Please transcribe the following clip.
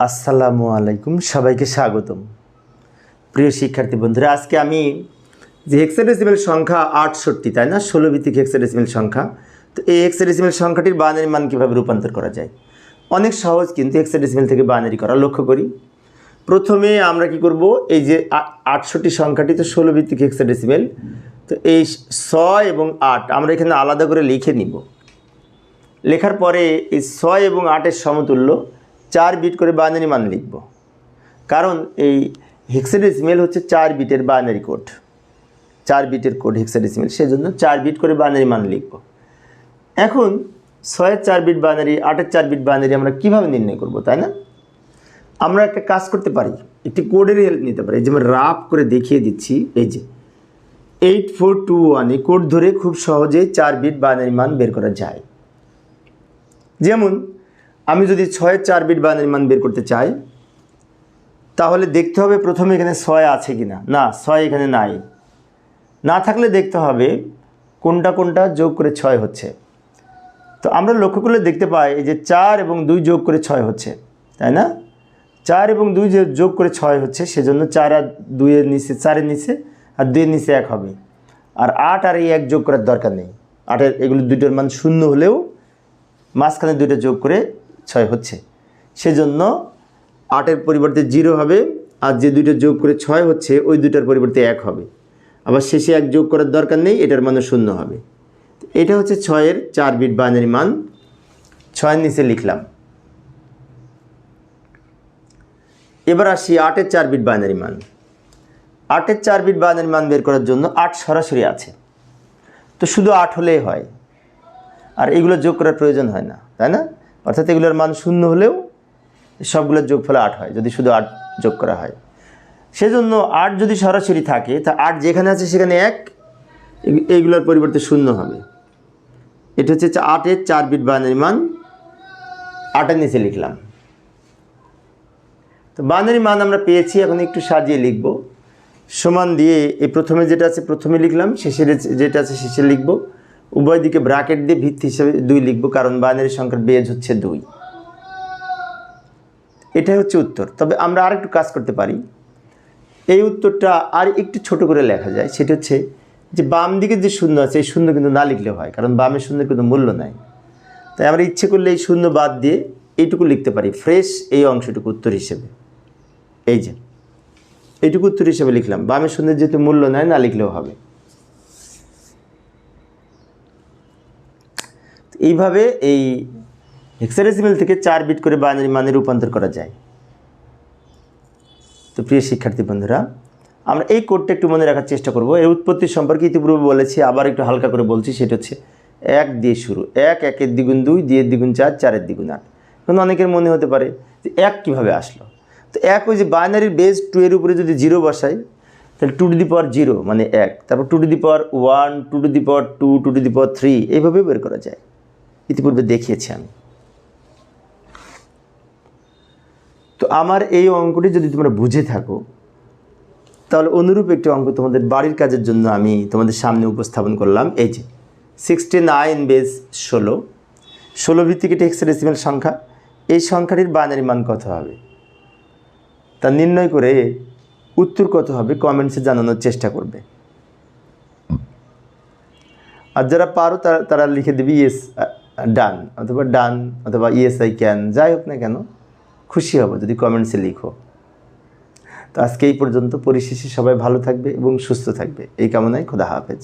আসসালামু আলাইকুম, সবাইকে স্বাগতম। প্রিয় শিক্ষার্থী বন্ধুরা, আজকে আমি যে হেক্সাডেসিমেল সংখ্যা আটষট্টি, তাই না? ষোলো ভিত্তিক হেক্সাডেসিমেল সংখ্যা। তো এই হেক্সাডেসিমেল সংখ্যাটির বানারি মান কীভাবে রূপান্তর করা যায়? অনেক সহজ কিন্তু হেক্সাডেসিমেল থেকে বানারি করা, লক্ষ্য করি। প্রথমে আমরা কি করব? এই যে আটষট্টি সংখ্যাটি, তো ষোলো ভিত্তিক হেক্সাডেসিমেল তো এই ছয় এবং আট আমরা এখানে আলাদা করে লিখে নিব। লেখার পরে এই ছয় এবং আটের সমতুল্য চার বিট করে বাইনারি মান লিখব। কারণ এই হেক্সাডেসিমেল হচ্ছে চার বিটের বাইনারি কোড চার বিটের কোড হেক্সাডেসিমেল সেজন্য চার বিট করে বাইনারি মান লিখব। এখন ছয়ের চার বিট বাইনারি আটের চার বিট বাইনারি আমরা কীভাবে নির্ণয় করব, তাই না? আমরা একটা কাজ করতে পারি, একটি কোডের হেল্প নিতে পারি। যেমন রাফ করে দেখিয়ে দিচ্ছি, এই যে এইট ফোর টু ওয়ান এই কোড ধরে খুব সহজেই চার বিট বাইনারি মান বের করা যায়। যেমন আমি যদি ছয়ের চার বিট বাইনারি মান বের করতে চাই, তাহলে দেখতে হবে প্রথমে এখানে ছয় আছে কি না না ছয় এখানে নাই। না থাকলে দেখতে হবে কোনটা কোনটা যোগ করে ছয় হচ্ছে। তো আমরা লক্ষ্য করলে দেখতে পাই যে চার এবং দুই যোগ করে ছয় হচ্ছে, তাই না? চার এবং দুই যে যোগ করে ছয় হচ্ছে, সেজন্য চার আর দুইয়ের নিচে, চারের নিচে আর দুইয়ের নিচে এক হবে। আর আট আর এই এক যোগ করার দরকার নেই। আটের এগুলো দুটোর মান শূন্য হলেও মাঝখানে দুইটা যোগ করে ছয় হচ্ছে। সেজন্য আটের পরিবর্তে জিরো হবে আর যে দুটো যোগ করে ছয় হচ্ছে, ওই দুটার পরিবর্তে এক হবে। আবার শেষে এক যোগ করার দরকার নেই, এটার মানও শূন্য হবে। এটা হচ্ছে ছয়ের চার বিট বাইনারি মান। ছয়ের নিচে লিখলাম। এবার আসি আটের চার বিট বাইনারি মান। আটের চার বিট বাইনারি মান বের করার জন্য আট সরাসরি আছে। তো শুধু আট হলেই হয়। আর এগুলো যোগ করার প্রয়োজন হয় না, তাই না? অর্থাৎ এগুলোর মান শূন্য হলেও সবগুলোর যোগফলে আট হয়, যদি শুধু আট যোগ করা হয়। সেজন্য আট যদি সরাসরি থাকে, তা আট যেখানে আছে সেখানে এক এইগুলোর পরিবর্তে শূন্য হবে। এটা হচ্ছে আটের চার বিট বাইনারি মান, আটের নিচে লিখলাম। তো বাইনারি মান আমরা পেয়েছি, এখন একটু সাজিয়ে লিখব। সমান দিয়ে এই প্রথমে যেটা আছে প্রথমে লিখলাম শেষের যেটা আছে শেষে লিখব। উভয় দিকে ব্র্যাকেট দিয়ে ভিত্তি হিসেবে দুই লিখব, কারণ বাইনারি সংখ্যার বেজ হচ্ছে দুই। এটাই হচ্ছে উত্তর। তবে আমরা আর একটু কাজ করতে পারি। এই উত্তরটা আর একটু ছোট করে লেখা যায়। সেটা হচ্ছে যে বাম দিকে যে শূন্য আছে, এই শূন্য কিন্তু না লিখলেও হয়, কারণ বামের শূন্যের কিন্তু মূল্য নাই। তাই আমরা ইচ্ছে করলে এই শূন্য বাদ দিয়ে এইটুকু লিখতে পারি। ফ্রেশ এই অংশটুকু উত্তর হিসেবে। এই যে, এইটুকু উত্তর হিসেবে লিখলাম। বামের শূন্যের যেহেতু মূল্য নেয় না লিখলেও হবে। এইভাবে এই হেক্সাডেসিমেল থেকে চার বিট করে বাইনারি মানে রূপান্তর করা যায়। তো প্রিয় শিক্ষার্থী বন্ধুরা, আমরা এই কোডটা একটু মনে রাখার চেষ্টা করব। এর উৎপত্তি সম্পর্কে ইতিপূর্বে বলেছি, আবার একটু হালকা করে বলছি, সেটা হচ্ছে এক দিয়ে শুরু। এক, একের দ্বিগুণ দুই, দুইয়ের দ্বিগুণ চার, চারের দ্বিগুণ আট। এখন অনেকের মনে হতে পারে যে এক কীভাবে আসলো? তো এক ওই যে বাইনারির বেস টু এর উপরে যদি জিরো বসাই, তাহলে two to the power zero মানে এক। তারপর two to the power one two to the power two two to the power three এইভাবে বের করা যায়। ইতিপূর্বে দেখিয়েছি আমি। তো আমার এই অঙ্কটি যদি তোমরা বুঝে থাকো, তাহলে অনুরূপ একটি অঙ্ক তোমাদের বাড়ির কাজের জন্য আমি তোমাদের সামনে উপস্থাপন করলাম। এই যে সিক্সটি নাইন বেস ষোলো। ষোলো ভিত্তিক একটি হেক্সাডেসিমেল সংখ্যা। এই সংখ্যাটির বাইনারি মান কত হবে? তা নির্ণয় করে উত্তর কত হবে কমেন্টসে জানানোর চেষ্টা করবে। আর যারা পারো, তারা তারা লিখে দেবে ইয়েস ডান অথবা ডান অথবা ইএসআই আই ক্যান যাই হোক না কেন, খুশি হব যদি কমেন্টসে লিখো। তো আজকে এই পর্যন্ত, পরিশেষে সবাই ভালো থাকবে এবং সুস্থ থাকবে। এই কামনায় খোদা হাফেজ।